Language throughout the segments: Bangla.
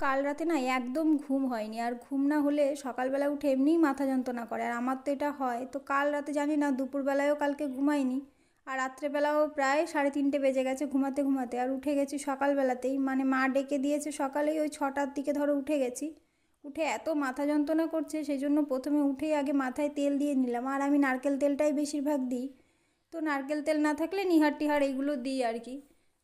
কাল রাতে না একদম ঘুম হয়নি। আর ঘুম না হলে সকালবেলা উঠে এমনিই মাথা যন্ত্রণা করে। আর আমার তো এটা হয়। তো কাল রাতে জানি না, দুপুরবেলায়ও কালকে ঘুমাইনি। আর রাত্রেবেলাও প্রায় সাড়ে তিনটে বেজে গেছে ঘুমাতে ঘুমাতে। আর উঠে গেছি সকালবেলাতেই। মানে মা ডেকে দিয়েছে সকালেই, ওই ছটার দিকে ধরো উঠে গেছি। উঠে এত মাথা যন্ত্রণা করছে সেই জন্য প্রথমে উঠেই আগে মাথায় তেল দিয়ে নিলাম। আর আমি নারকেল তেলটাই বেশিরভাগ দিই। তো নারকেল তেল না থাকলে নিহার টিহার এইগুলো দিই আর কি।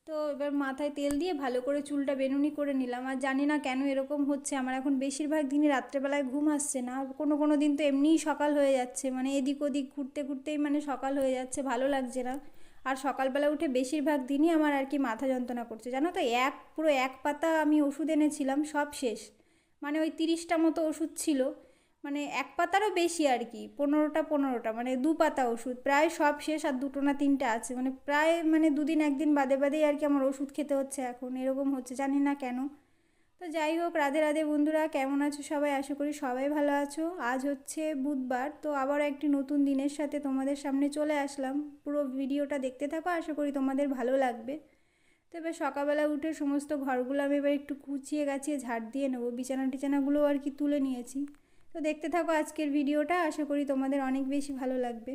তো এবার মাথায় তেল দিয়ে ভালো করে চুলটা বেনুনি করে নিলাম। আর জানি না কেন এরকম হচ্ছে, আমার এখন বেশিরভাগ দিনই রাত্রেবেলায় ঘুম আসছে না। কোনো কোনো দিন তো এমনিই সকাল হয়ে যাচ্ছে মানে এদিক ওদিক ঘুরতে ঘুরতেই মানে সকাল হয়ে যাচ্ছে, ভালো লাগছে না। আর সকালবেলা উঠে বেশিরভাগ দিনই আমার আর কি মাথা যন্ত্রণা করছে। জানো তো, এক পুরো এক পাতা আমি ওষুধ এনেছিলাম, সব শেষ। মানে ওই তিরিশটা মতো ওষুধ ছিল। মানে এক পাতারও বেশি আর কি, পনেরোটা পনেরোটা মানে দু পাতা ওষুধ, প্রায় সব শেষ আর দুটো না তিনটে আছে মানে প্রায় মানে দুদিন একদিন বাদে বাদেই আর কি আমার ওষুধ খেতে হচ্ছে এখন, এরকম হচ্ছে, জানি না কেন। তো যাই হোক, রাধে রাধে বন্ধুরা, কেমন আছো সবাই? আশা করি সবাই ভালো আছো। আজ হচ্ছে বুধবার, তো আবার একটি নতুন দিনের সাথে তোমাদের সামনে চলে আসলাম। পুরো ভিডিওটা দেখতে থাকো, আশা করি তোমাদের ভালো লাগবে। তো এবার সকালবেলা উঠে সমস্ত ঘরগুলো আমি এবার একটু কুচিয়ে গাছিয়ে ঝাড় দিয়ে নেব বিছানা টিছানাগুলোও আর কি তুলে নিয়েছি। তো দেখতে থাকো আজকের ভিডিওটা। আশা করি তোমাদের অনেক বেশি ভালো লাগবে।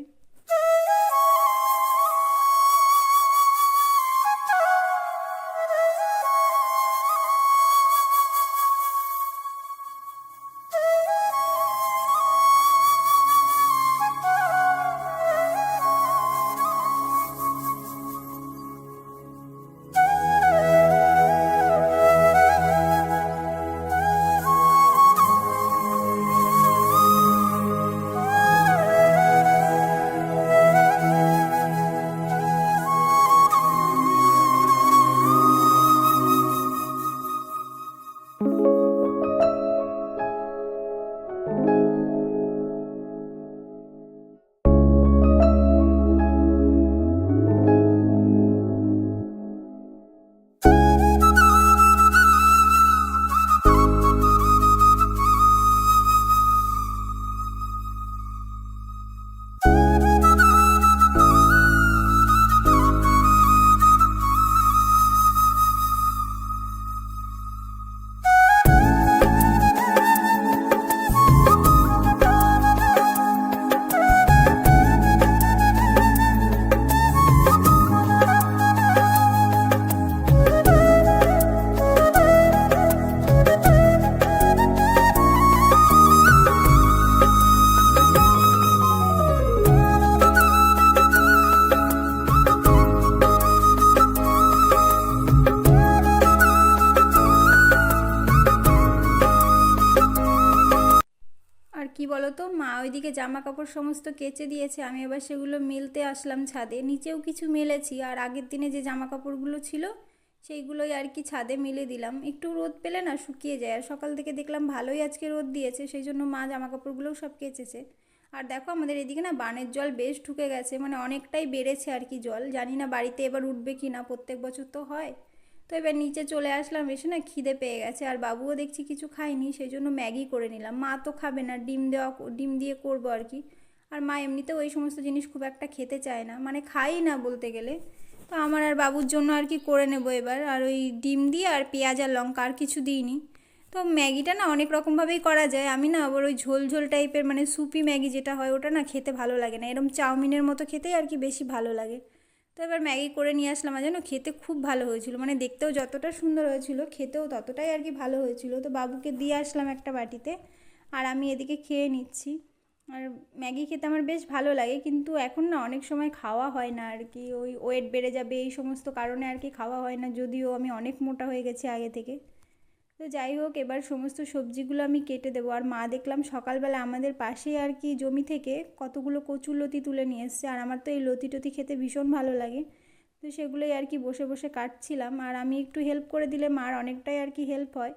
বলো তো মা, ওইদিকে জামা কাপড় সমস্ত কেচে দিয়েছে, আমি এবার সেগুলো মেলতে আসলাম ছাদে। নিচেও কিছু মেলেছি, আর আগের দিনে যে জামা কাপড়গুলো ছিল, সেইগুলোই আর কি ছাদে মেলে দিলাম। একটু রোদ পেলে না শুকিয়ে যায়, আর সকাল থেকে দেখলাম ভালোই আজকে রোদ দিয়েছে সেই জন্য মা জামা কাপড়গুলোও সব কেচেছে। আর দেখো, আমাদের এদিকে না বানের জল বেশ ঢুকে গেছে মানে অনেকটাই বেড়েছে আর কি জল। জানি না বাড়িতে এবার উঠবে কি না প্রত্যেক বছর তো হয়। তো এবার নিচে চলে আসলাম, এসে না খিদে পেয়ে গেছে। আর বাবুও দেখছি কিছু খায়নি সেই জন্য ম্যাগি করে নিলাম। মা তো খাবে না, ডিম দেওয়া ডিম দিয়ে করব আর কি। আর মা এমনিতেও ওই সমস্ত জিনিস খুব একটা খেতে চায় না মানে খাই না বলতে গেলে। তো আমার আর বাবুর জন্য আর কি করে নেব এবার। আর ওই ডিম দিয়ে আর পেঁয়াজ আর লঙ্কা আর কিছু দিইনি। তো ম্যাগিটা না অনেক রকমভাবেই করা যায়। আমি না আবার ওই ঝোল ঝোল টাইপের মানে সুপি ম্যাগি যেটা হয়, ওটা না খেতে ভালো লাগে না। এরকম চাউমিনের মতো খেতেই আর কি বেশি ভালো লাগে। তো এবার ম্যাগি করে নিয়ে আসলাম আর জানো, খেতে খুব ভালো হয়েছিল। মানে দেখতেও যতটা সুন্দর হয়েছিল, খেতেও ততটাই আর কি ভালো হয়েছিল। তো বাবুকে দিয়ে আসলাম একটা বাটিতে আর আমি এদিকে খেয়ে নিচ্ছি। আর ম্যাগি খেতে আমার বেশ ভালো লাগে, কিন্তু এখন না অনেক সময় খাওয়া হয় না আর কি। ওই ওয়েট বেড়ে যাবে এই সমস্ত কারণে আর কি খাওয়া হয় না, যদিও আমি অনেক মোটা হয়ে গেছি আগে থেকে। তো যাই হোক, এবার সমস্ত সবজিগুলো আমি কেটে দেবো। আর মা দেখলাম সকালবেলা আমাদের পাশেই আর কি জমি থেকে কতগুলো কচুর লতি তুলে নিয়ে এসছে। আর আমার তো এই লতি টতি খেতে ভীষণ ভালো লাগে। তো সেগুলোই আর কি বসে বসে কাটছিলাম। আর আমি একটু হেল্প করে দিলে মার অনেকটাই আর কি হেল্প হয়।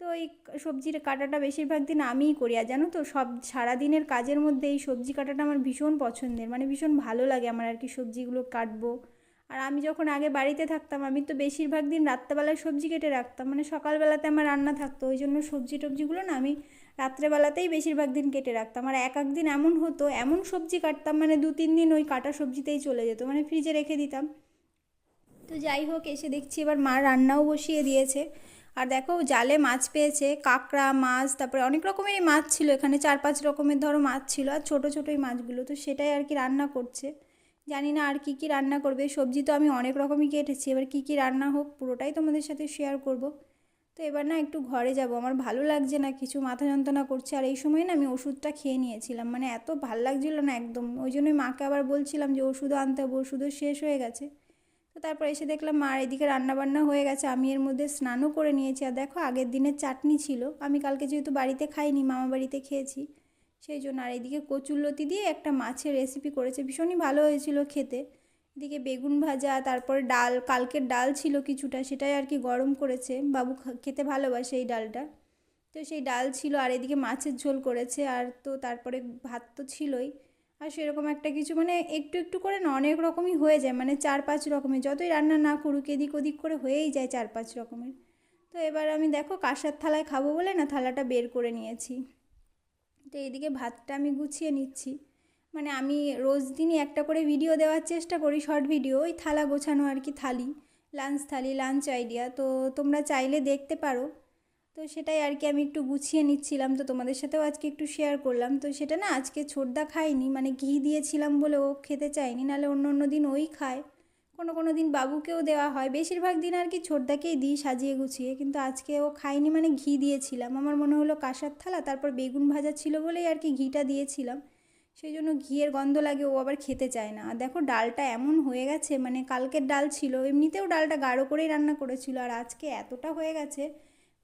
তো এই সবজির কাটাটা বেশিরভাগ দিন আমিই করি। আর জানো তো, সব সারাদিনের কাজের মধ্যে এই সবজি কাটাটা আমার ভীষণ পছন্দের। মানে ভীষণ ভালো লাগে আমার আর কি সবজিগুলো কাটবো। আর আমি যখন আগে বাড়িতে থাকতাম, আমি তো বেশিরভাগ দিন রাত্রেবেলায় সবজি কেটে রাখতাম। মানে সকালবেলাতে আমার রান্না থাকতো, ওই জন্য সবজি টবজিগুলো না আমি রাত্রেবেলাতেই বেশিরভাগ দিন কেটে রাখতাম। আর এক এক দিন এমন হতো, এমন সবজি কাটতাম মানে দু তিন দিন ওই কাটা সবজিতেই চলে যেত মানে ফ্রিজে রেখে দিতাম। তো যাই হোক, এসে দেখছি এবার মা রান্নাও বসিয়ে দিয়েছে। আর দেখো, জালে মাছ পেয়েছে, কাঁকড়া, মাছ, তারপরে অনেক রকমেরই মাছ ছিল এখানে চার পাঁচ রকমের ধরো মাছ ছিল, আর ছোটো ছোটোই মাছগুলো, তো সেটাই আর কি রান্না করছে। জানি না আর কী কী রান্না করবে। সবজি তো আমি অনেক রকমই কেটেছি। এবার কী কী রান্না হোক, পুরোটাই তোমাদের সাথে শেয়ার করব। তো এবার না একটু ঘরে যাব। আমার ভালো লাগছে না, কিছু মাথা যন্ত্রণা করছে। আর এই সময় না আমি ওষুধটা খেয়ে নিয়েছিলাম। মানে এত ভালো লাগছিল না একদম। ওই জন্যই মাকে আবার বলছিলাম যে ওষুধও আনতে হবে, ওষুধও শেষ হয়ে গেছে। তো তারপর এসে দেখলাম মার এদিকে রান্নাবান্না হয়ে গেছে। আমি এর মধ্যে স্নানও করে নিয়েছি। আর দেখো আগের দিনের চাটনি ছিল। আমি কালকে যেহেতু বাড়িতে খাইনি, মামা বাড়িতে খেয়েছি। সেই জন্য। আর এদিকে কচুরলতি দিয়ে একটা মাছের রেসিপি করেছে। ভীষণই ভালো হয়েছিল খেতে। এদিকে বেগুন ভাজা, তারপর ডাল, কালকের ডাল ছিল কিছুটা, সেটাই আর কি গরম করেছে। বাবু খেতে ভালোবাসে এই ডালটা। তো সেই ডাল ছিল, আর এদিকে মাছের ঝোল করেছে। আর তো তারপরে ভাত তো ছিলই। আর সেরকম একটা কিছু মানে একটু একটু করে না, অনেক রকমই হয়ে যায়। মানে চার পাঁচ রকমের, যতই রান্না না করুক, এদিক ওদিক করে হয়েই যায় চার পাঁচ রকমের। তো এবার আমি দেখো কাঁসার থালায় খাব বলে না, থালাটা বের করে নিয়েছি। তো এদিকে ভাতটা আমি গুছিয়ে নিচ্ছি। মানে আমি রোজ দিনই একটা করে ভিডিও দেওয়ার চেষ্টা করি শর্ট ভিডিও ওই থালা গোছানো আর কি thali lunch thali lunch idea তো তোমরা চাইলে দেখতে পারো। তো সেটাই আর কি আমি একটু গুছিয়ে নিচ্ছিলাম, তো তোমাদের সাথেও আজকে একটু শেয়ার করলাম। তো সেটা না আজকে ছোটদা খায়নি মানে ঘি দিয়েছিলাম বলে ও খেতে চায়নি, নাহলে অন্য অন্য দিন ওই খায়। কোনো কোনো দিন বাবুকেও দেওয়া হয়। বেশিরভাগ দিন আর কি ছোটদাকেই দিই সাজিয়ে গুছিয়ে। কিন্তু আজকে ও খায়নি মানে ঘি দিয়েছিলাম। আমার মনে হলো কাঁসার থালা, তারপর বেগুন ভাজা ছিল বলেই আর কি ঘিটা দিয়েছিলাম। সেই জন্য ঘিয়ের গন্ধ লাগে, ও আবার খেতে চায় না। আর দেখো ডালটা এমন হয়ে গেছে মানে কালকের ডাল ছিল, এমনিতেও ডালটা গাঢ় করেই রান্না করেছিল। আর আজকে এতটা হয়ে গেছে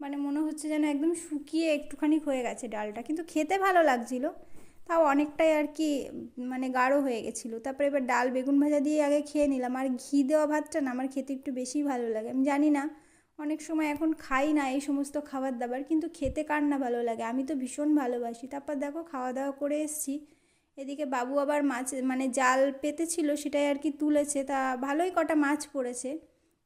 মানে মনে হচ্ছে যেন একদম শুকিয়ে একটুখানি হয়ে গেছে ডালটা। কিন্তু খেতে ভালো লাগছিল। তাও অনেকটাই আর কি মানে গাঢ় হয়ে গেছিল। তারপরে এবার ডাল বেগুন ভাজা দিয়ে আগে খেয়ে নিলাম। আর ঘি দেওয়া ভাতটা না, আমার খেতে একটু বেশিই ভালো লাগে। আমি জানি না, অনেক সময় এখন খাই না এই সমস্ত খাবার দাবার, কিন্তু খেতে কার না ভালো লাগে? আমি তো ভীষণ ভালোবাসি। তারপর দেখো, খাওয়া দাওয়া করে এসছি। এদিকে বাবু আবার মাছ মানে জাল পেতেছিল, সেটাই আর কি তুলেছে। তা ভালোই কটা মাছ পড়েছে।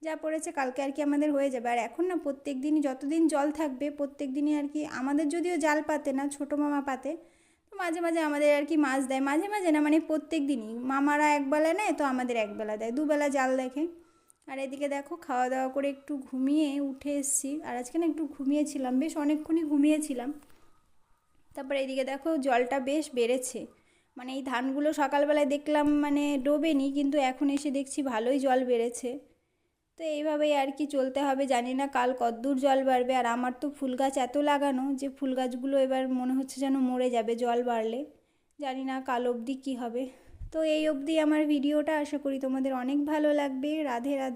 যা পড়েছে কালকে আর কি আমাদের হয়ে যাবে। আর এখন না, প্রত্যেক দিনই যতদিন জল থাকবে, প্রত্যেক দিনই আর কি আমাদের যদিও জাল পাতে না, ছোটো মামা পাতে মাঝে মাঝে আমাদের আর কি মাছ দেয়। মাঝে মাঝে না মানে প্রত্যেক দিনই। মামারা একবেলা নেয়, তো আমাদের একবেলা দেয়। দুবেলা জাল দেখে। আর এদিকে দেখো, খাওয়া দাওয়া করে একটু ঘুমিয়ে উঠে এসেছি। আর আজকে না একটু ঘুমিয়েছিলাম, বেশ অনেকক্ষণই ঘুমিয়েছিলাম। তারপর এদিকে দেখো, জলটা বেশ বেড়েছে। মানে এই ধানগুলো সকালবেলায় দেখলাম মানে ডোবেনি, কিন্তু এখন এসে দেখছি ভালোই জল বেড়েছে। তো এইভাবেই আর কি চলতে হবে। জানি না কাল কদ্দূর জল বাড়বে আর আমার তো ফুল গাছ এত লাগানো যে ফুল গাছগুলো এবার মনে হচ্ছে যেন মরে যাবে, জল বাড়লে। জানি না কাল অবধি কী হবে। তো এই অবধি আমার ভিডিওটা। আশা করি তোমাদের অনেক ভালো লাগবে। রাধে রাধে।